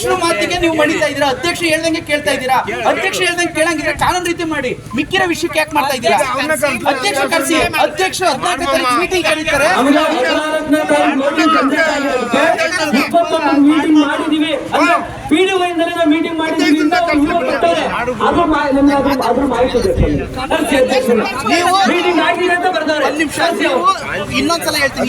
ಅಧ್ಯಕ್ಷರ ಮಾತಿಗೆ ನೀವು ಮಣಿತಾ ಇದ್ದೀರಾ? ಅಧ್ಯಕ್ಷ ಹೇಳ್ದಂಗೆ ಕೇಳ್ತಾ ಇದ್ದೀರಾ? ಅಧ್ಯಕ್ಷ ಹೇಳ್ದಂಗೆ ಕೇಳಂಗಿದ್ರೆ ಕಾನೂನು ರೀತಿ ಮಾಡಿ. ಮಿಕ್ಕಿರ ವಿಷಯಕ್ಕೆ ಯಾಕೆ ಮಾಡ್ತಾ ಇದ್ದೀರಾ? ಅಧ್ಯಕ್ಷ ಕರೆಸಿ. ಅಧ್ಯಕ್ಷ ತಾರೀಕು ಮೀಟಿಂಗ್ ಕರೀತಾರೆ. ಮೀಟಿಂಗ್ ಮಾಡಿದೀವಿ ಪಿಡಿಒ ನಾವು ಮೀಟಿಂಗ್ ಬರ್ತಾರೆ. ಅದು ಅದ್ರ- ಮಾಹಿತಿ. ನೀವು ಮೀಟಿಂಗ್ ಆಗಿದೆ ಅಂತ ಬರ್ತಾರೆ. ನೀವು ಇನ್ನೊಂದ್ಸಲ ಹೇಳ್ತೀನಿ.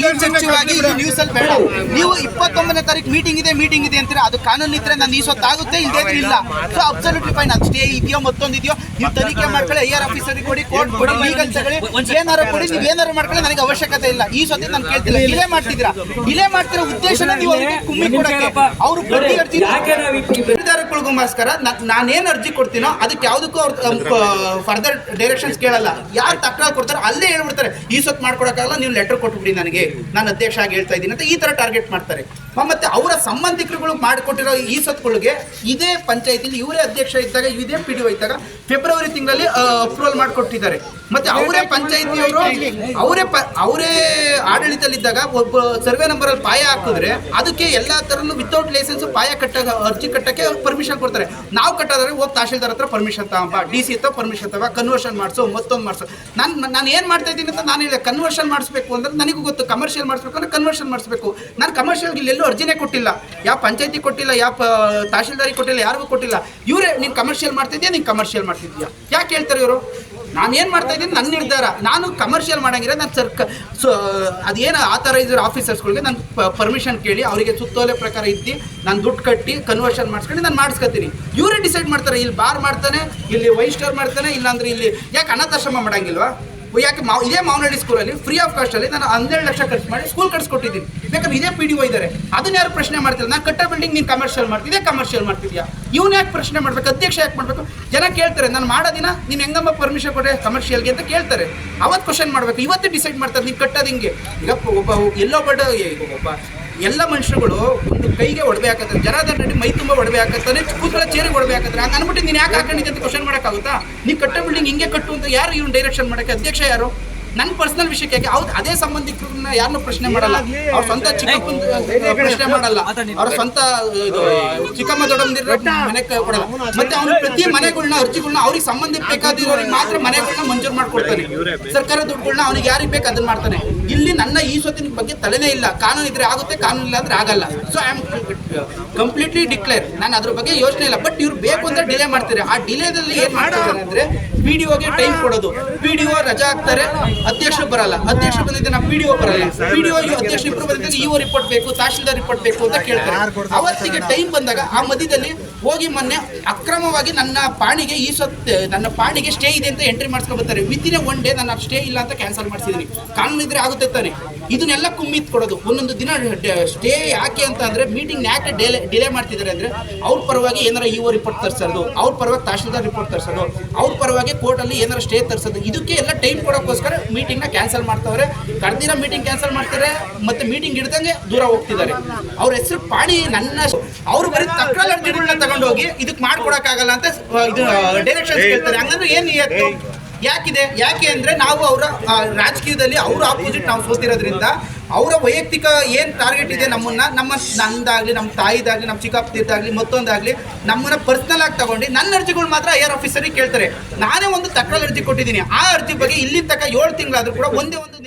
ನ್ಯೂಸ್ ಅಲ್ಲಿ ಬೇಡ. ನೀವು ಇಪ್ಪತ್ತೊಂಬತ್ತನೇ ತಾರೀಕು ಮೀಟಿಂಗ್ ಇದೆ ಮೀಟಿಂಗ್ ಇದೆ ಅಂತಾರೆ? ಅದು ಕಾನೂನು ಇದ್ರೆ ನಾನು ಈ ಸೊತ್ತಾಗುತ್ತೆ ಇಲ್ಲದೇ ಇಲ್ಲ. ಸೊ ಅಬ್ಸಲ್ಯೂಟ್ಲಿ ಫೈನ್ ಅದು ಸ್ಟೇ ಇದೆಯೋ ಮತ್ತೊಂದು ಇದೆಯೋ ನೀವು ತನಿಖೆ ಮಾಡ್ಕೊಳ್ಳಿ. ಐ ಆರ್ ಆಫೀಸರಿಗೆ ಕೊಡಿ ಕೋರ್ಟ್ ಕೊಡಿ ಲೀಗಲ್ ತಗೊಳ್ಳಿ. ಏನಾರು ಕೊಡಿ ನೀವು ಏನಾರು ಮಾಡ್ಕೊಳ್ಳಿ ನನಗೆ ಅವಶ್ಯಕತೆ ಇಲ್ಲ. ಈ ಸತಿ ನಾನು ಕೇಳ್ತಿಲ್ಲ ಇಲ್ಲೇ ಮಾಡ್ತಿದ್ರ ಇಲ್ಲೇ ಮಾಡ್ತಿರೋ ಉದ್ದೇಶನ ನೀವು ಅವ್ರಿಗೆ ಕುಮ್ಮಿ ಕೊಡಕ್ಕೆ. ಅವರು ಬಡ್ಡಿ ನಿರ್ಧಾರಗಳಿಗೋಸ್ಕರ ನಾನೇನು ಅರ್ಜಿ ಕೊಡ್ತೀನೋ ಅದಕ್ಕೆ ಯಾವುದಕ್ಕೂ ಅವ್ರ ಫರ್ದರ್ ಡೈರೆಕ್ಷನ್ಸ್ ಕೇಳಲ್ಲ. ಯಾರು ತಕ್ರಾರು ಕೊಡ್ತಾರೆ ಅಲ್ಲೇ ಹೇಳ್ಬಿಡ್ತಾರೆ. ಈ ಸೊತ್ತು ಮಾಡ್ಕೊಡಕ್ಕಾಗಲ್ಲ, ನೀವು ಲೆಟರ್ ಕೊಟ್ಬಿಡಿ ನನಗೆ. ನಾನು ಅಧ್ಯಕ್ಷ ಆಗಿ ಹೇಳ್ತಾ ಇದ್ದೀನಿ ಅಂತ ಈ ತರ ಟಾರ್ಗೆಟ್ ಮಾಡ್ತಾರೆ. ಮತ್ತೆ ಅವರ ಸಂಬಂಧಿಕರುಗಳು ಮಾಡಿಕೊಟ್ಟಿರೋ ಈ ಸತ್ಗಳಿಗೆ ಇದೇ ಪಂಚಾಯತಿಲಿ ಇವರೇ ಅಧ್ಯಕ್ಷ ಇದ್ದಾಗ, ಇದೇ ಪಿ ಡಿ ಇದ್ದಾಗ ಫೆಬ್ರವರಿ ತಿಂಗಳಲ್ಲಿ ಅಪ್ರೂವಲ್ ಮಾಡಿಕೊಟ್ಟಿದ್ದಾರೆ. ಮತ್ತೆ ಅವರೇ ಪಂಚಾಯತಿಯವರು, ಅವರೇ ಪ, ಅವರೇ ಆಡಳಿತದಲ್ಲಿದ್ದಾಗ ಒಬ್ಬ ಸರ್ವೆ ನಂಬರಲ್ಲಿ ಪಾಯ ಹಾಕಿದ್ರೆ ಅದಕ್ಕೆ ಎಲ್ಲ ತರನು ವಿತೌಟ್ ಲೈಸೆನ್ಸ್ ಪಾಯ ಕಟ್ಟ, ಅರ್ಜಿ ಕಟ್ಟಕ್ಕೆ ಪರ್ಮಿಷನ್ ಕೊಡ್ತಾರೆ. ನಾವು ಕಟ್ಟೋದ್ರೆ ಹೋಗಿ ತಹಶೀಲ್ದಾರ್ ಹತ್ರ ಪರ್ಮಿಷನ್ ತಗೊಂಬ ಡಿ ಸಿ ಹತ್ರ ಪರ್ಮಿಷನ್ ತಗೋ ಕನ್ವರ್ಷನ್ ಮಾಡಿಸು, ಮತ್ತೊಂದು ಮಾಡಿಸು. ನಾನು ನಾನು ಏನು ಮಾಡ್ತಾ ಇದ್ದೀನಿ ಅಂತ ನಾನು ಹೇಳಿದೆ ಕನ್ವರ್ಷನ್ ಮಾಡಿಸ್ಬೇಕು ಅಂದ್ರೆ ನನಗೂ ಗೊತ್ತು ಕಮರ್ಷಿಯಲ್ ಮಾಡಿಸ್ಬೇಕು ಅಂದ್ರೆ ಕನ್ವರ್ಷನ್ ಮಾಡಿಸ್ಬೇಕು. ನಾನು ಕಮರ್ಷಿಯಲ್ ಇಲ್ಲೆಲ್ಲೂ ಅರ್ಜಿನೇ ಕೊಟ್ಟಿಲ್ಲ. ಯಾವ ಪಂಚಾಯತಿ ಕೊಟ್ಟಿಲ್ಲ ಯಾವ ತಹಶೀಲ್ದಾರಿ ಕೊಟ್ಟಿಲ್ಲ, ಯಾರಿಗೂ ಕೊಟ್ಟಿಲ್ಲ. ಇವರೇ, ನೀನು ಕಮರ್ಷಿಯಲ್ ಮಾಡ್ತಿದ್ಯಾ ನೀನು ಕಮರ್ಷಿಯಲ್ ಮಾಡ್ತಿದ್ಯಾ ಯಾಕೆ ಹೇಳ್ತಾರೆ ಇವರು? ನಾನು ಏನು ಮಾಡ್ತಾ ಇದ್ದೀನಿ? ನನ್ನ ನಿರ್ಧಾರ. ನಾನು ಕಮರ್ಷಿಯಲ್ ಮಾಡಂಗಿರ ನಾನು ಸರ್ಕ, ಸೊ ಅದೇನು ಆಥರೈಸರ್ ಆಫೀಸರ್ಸ್ಗಳಿಗೆ ನಾನು ಪರ್ಮಿಷನ್ ಕೇಳಿ, ಅವರಿಗೆ ಸುತ್ತೋಲೆ ಪ್ರಕಾರ ಇದ್ದು, ನಾನು ದುಡ್ಡು ಕಟ್ಟಿ ಕನ್ವರ್ಷನ್ ಮಾಡಿಸ್ಕೊಂಡು ನಾನು ಮಾಡಿಸ್ಕೊತೀನಿ. ಇವರೇ ಡಿಸೈಡ್ ಮಾಡ್ತಾರೆ, ಇಲ್ಲಿ ಬಾರ್ ಮಾಡ್ತಾನೆ, ಇಲ್ಲಿ ವೈನ್ ಸ್ಟೋರ್ ಮಾಡ್ತಾನೆ, ಇಲ್ಲಾಂದ್ರೆ ಇಲ್ಲಿ ಯಾಕೆ ಅನಾಥಾಶ್ರಮ ಮಾಡಂಗಿಲ್ವಾ? ಯಾಕೆ ಮಾವ್ ಇದೇ ಮಾವನಹಳ್ಳಿ ಸ್ಕೂಲಲ್ಲಿ ಫ್ರೀ ಆಫ್ ಕಾಸ್ಟಲ್ಲಿ ನಾನು ಹನ್ನೆರಡು ಲಕ್ಷ ಖರ್ಚು ಮಾಡಿ ಸ್ಕೂಲ್ ಕಟ್ಸ್ಕೊಟ್ಟಿದ್ದೀನಿ. ಬೇಕಾದ್ರೆ ಇದೇ ಪಿ ಡಿ ಒ ಇದ್ದಾರೆ ಅದನ್ನ ಯಾರು ಪ್ರಶ್ನೆ ಮಾಡ್ತಿಲ್ಲ? ನಾನು ಕಟ್ಟ ಬಿಲ್ಡಿಂಗ್ ನೀನು ಕಮರ್ಷಿಯಲ್ ಮಾಡ್ತಿದ್ದೆ ಕಮರ್ಷಿಯಲ್ ಮಾಡ್ತಿದ್ಯಾ? ಇವ್ನು ಯಾಕೆ ಪ್ರಶ್ನೆ ಮಾಡ್ಬೇಕು? ಅಧ್ಯಕ್ಷ ಯಾಕೆ ಮಾಡಬೇಕು? ಜನ ಕೇಳ್ತಾರೆ, ನಾನು ಮಾಡೋದಿನ ನೀನು ಹೆಂಗಮ್ಮ ಪರ್ಮಿಷನ್ ಕೊಟ್ಟೆ ಕಮರ್ಷಿಯಲ್ಗೆ ಅಂತ ಕೇಳ್ತಾರೆ. ಅವತ್ತು ಕ್ವಶನ್ ಮಾಡಬೇಕು. ಇವತ್ತು ಡಿಸೈಡ್ ಮಾಡ್ತಾರೆ ನೀನು ಕಟ್ಟೋದು ಹಿಂಗೆ. ಈಗ ಒಬ್ಬ ಎಲ್ಲೋ ಬಡ ಒಬ್ಬ ಎಲ್ಲ ಮನುಷ್ಯರುಗಳು ಕೈಗೆ ಒಡವೆ ಹಾಕತ್ತಾರೆ ಜನಾರ್ದನ್ ಮೈ ತುಂಬ ಒಡವೆ ಹಾಕತ್ತಾನೆ. ಕೂತಳ ಚೇರಿಗೆ ಒಡವೆ ಹಾಕತ್ತಾರೆ. ಹಂಗೆ ಅನ್ಬಿಟ್ಟು ನೀನು ಯಾಕೆ ಹಾಕೊಂಡಿದ್ದೆ ಅಂತ ಕ್ವಶನ್ ಮಾಡೋಕ್ಕಾಗುತ್ತಾ ನೀ ಕಟ್ಟ ಬಿಲ್ಡಿಂಗ್ ಹಿಂಗೆ ಕಟ್ಟು ಅಂತ ಯಾರು ಇವ್ನು ಡೈರೆಕ್ಷನ್ ಮಾಡೋಕ್ಕೆ? ಅಧ್ಯಕ್ಷ ಯಾರು? ನನ್ನ ಪರ್ಸನಲ್ ವಿಷಯಕ್ಕೆ ಯಾಕೆ ಹೌದು ಅದೇ ಸಂಬಂಧಿಕರನ್ನ ಯಾರನ್ನು ಪ್ರಶ್ನೆ ಮಾಡಲ್ಲ. ಅವ್ರ ಸ್ವಂತ ಚಿಕ್ಕ ಪ್ರಶ್ನೆ ಮಾಡಲ್ಲ. ಅವ್ರ ಸ್ವಂತ ಇದು ಚಿಕ್ಕಮ್ಮ ದೊಡ್ಡಮ್ಮದಿರ ಮನೆ ಕೊಡಲ್ಲ. ಮತ್ತೆ ಅವ್ನು ಪ್ರತಿ ಮನೆಗಳನ್ನ ಅರ್ಜಿಗಳನ್ನ ಅವ್ರಿಗೆ ಸಂಬಂಧಿಸಬೇಕಾದಿರೋರಿಗೆ ಮಾತ್ರ ಮನೆಗಳನ್ನ ಮಂಜೂರು ಮಾಡ್ಕೊಡ್ತಾನೆ ಸರ್ಕಾರ ದುಡ್ಡುಗಳನ್ನ ಅವ್ನಿಗೆ ಯಾರಿಗೆ ಬೇಕು ಅದನ್ನ ಮಾಡ್ತಾನೆ. ಇಲ್ಲಿ ನನ್ನ ಈ ಸ್ವತ್ತಿನ ಬಗ್ಗೆ ತಲೆನೇ ಇಲ್ಲ. ಕಾನೂನು ಇದ್ರೆ ಆಗುತ್ತೆ ಕಾನೂನು ಇಲ್ಲ ಅಂದ್ರೆ ಆಗಲ್ಲ. So I am completely declare ನಾನು ಅದ್ರ ಬಗ್ಗೆ ಯೋಚನೆ ಇಲ್ಲ. ಬಟ್ ಇವ್ರು ಬೇಕು ಅಂತ ಡಿಲೇ ಮಾಡ್ತಾರೆ. ಆ ಡಿಲೇದಲ್ಲಿ ಏನ್ ಮಾಡ್ತಾರೆ ಅಂದ್ರೆ ಪಿ ಡಿ ಒಗೆ ಟೈಮ್ ಕೊಡೋದು. ಪಿ ಡಿ ಒ ರಜಾ ಹಾಕ್ತಾರೆ. ಅಧ್ಯಕ್ಷರು ಬರಲ್ಲ. ಅಧ್ಯಕ್ಷ ಬಂದಿದ್ದೆ ನಾವು ಪಿ ಡಿ ಒ ಬರಲ್ಲ. ಪಿ ಡಿ ಒ ಅಧ್ಯಕ್ಷರು ಇಬ್ಬರು ಬಂದಿದ್ದಾಗ ಇಒ ರಿಪೋರ್ಟ್ ಬೇಕು ತಹಶೀಲ್ದಾರ್ ರಿಪೋರ್ಟ್ ಬೇಕು ಅಂತ ಕೇಳ್ತಾರೆ. ಅವತ್ತಿಗೆ ಟೈಮ್ ಬಂದಾಗ ಆ ಮಧ್ಯದಲ್ಲಿ ಹೋಗಿ ಮೊನ್ನೆ ಅಕ್ರಮವಾಗಿ ನನ್ನ ಪಾಣಿಗೆ ಈ ಸೊತ್ತು ನನ್ನ ಪಾಣಿಗೆ ಸ್ಟೇ ಇದೆ ಅಂತ ಎಂಟ್ರಿ ಮಾಡಿಸ್ಕೊಂಡು ಬರ್ತಾರೆ. ವಿತಿನ್ ಒನ್ ಡೇ ನಾನು ಸ್ಟೇ ಇಲ್ಲ ಅಂತ ಕ್ಯಾನ್ಸಲ್ ಮಾಡಿಸಿದ್ದೀನಿ ಕಾನೂನು ಇದ್ರೆ ಆಗುತ್ತೆ ತಾನೆ ಇದನ್ನೆಲ್ಲ ಕುಮ್ಮಿತ್ ಕೊಡೋದು ಒಂದೊಂದು ದಿನ ಸ್ಟೇ ಯಾಕೆ ಅಂತ ಅಂದ್ರೆ ಮೀಟಿಂಗ್ ಯಾಕೆ ಡಿಲೇ ಡಿಲೇ ಮಾಡ್ತಿದ್ದಾರೆ ಅಂದ್ರೆ ಅವ್ರ ಪರವಾಗಿ ಏನಾರ ಇಒ ರಿಪೋರ್ಟ್ ತರಿಸೋದು, ಅವ್ರ ಪರವಾಗಿ ತಹಶೀಲ್ದಾರ್ ರಿಪೋರ್ಟ್ ತರಿಸೋದು, ಅವ್ರ ಪರವಾಗಿ ಕೋರ್ಟಲ್ಲಿ ಏನಾರ ಸ್ಟೇ ತರಿಸೋದು. ಇದಕ್ಕೆ ಎಲ್ಲ ಟೈಮ್ ಕೊಡೋಕ್ಕೋಸ್ಕರ ನ ಕ್ಯಾನ್ಸಲ್ ಮಾಡ್ತಾವ್ರೆ. ಕರ್ದಿನ ಮೀಟಿಂಗ್ ಕ್ಯಾನ್ಸಲ್ ಮಾಡ್ತಾರೆ. ಮತ್ತೆ ಮೀಟಿಂಗ್ ಇಡ್ದಂಗೆ ದೂರ ಹೋಗ್ತಿದ್ದಾರೆ. ಅವ್ರ ಹೆಸರು ಪಾಣಿ ನನ್ನ, ಅವ್ರು ಬರೀ ತಕ್ಕ ಅರ್ಜಿಗಳನ್ನ ತಗೊಂಡೋಗಿ ಇದಕ್ಕೆ ಮಾಡ್ಕೊಡಕ್ಕಾಗಲ್ಲ ಅಂತ ಇದು ಡೈರೆಕ್ಷನ್ಸ್ ಕೇಳ್ತಾರೆ. ಹಂಗಂದ್ರೆ ಏನು ನಿಯತ್ತು ಯಾಕಿದೆ? ಯಾಕೆ ಅಂದ್ರೆ ನಾವು ಅವರ ರಾಜಕೀಯದಲ್ಲಿ ಅವ್ರ ಆಪೋಸಿಟ್ ನಾವು ಸೋತಿರೋದ್ರಿಂದ ಅವರ ವೈಯಕ್ತಿಕ ಏನು ಟಾರ್ಗೆಟ್ ಇದೆ ನಮ್ಮನ್ನ, ನಮ್ಮ ನಂದಾಗ್ಲಿ, ನಮ್ಮ ತಾಯಿದಾಗ್ಲಿ, ನಮ್ಮ ಚಿಕ್ಕಪ್ಪ ಚಿಕ್ಕಪ್ಪದಿದ್ದಾಗಲಿ ಮತ್ತೊಂದಾಗ್ಲಿ ನಮ್ಮನ್ನ ಪರ್ಸನಲ್ ಆಗಿ ತಗೊಂಡು ನನ್ನ ಅರ್ಜಿಗಳು ಮಾತ್ರ ಐ ಆರ್ ಆಫೀಸರ್ ಕೇಳ್ತಾರೆ. ನಾನೇ ಒಂದು ತಕ್ರಾರ್ ಅರ್ಜಿ ಕೊಟ್ಟಿದ್ದೀನಿ. ಆ ಅರ್ಜಿ ಬಗ್ಗೆ ಇಲ್ಲಿ ತನಕ ಏಳು ತಿಂಗಳಾದ್ರೂ ಕೂಡ ಒಂದೇ ಒಂದು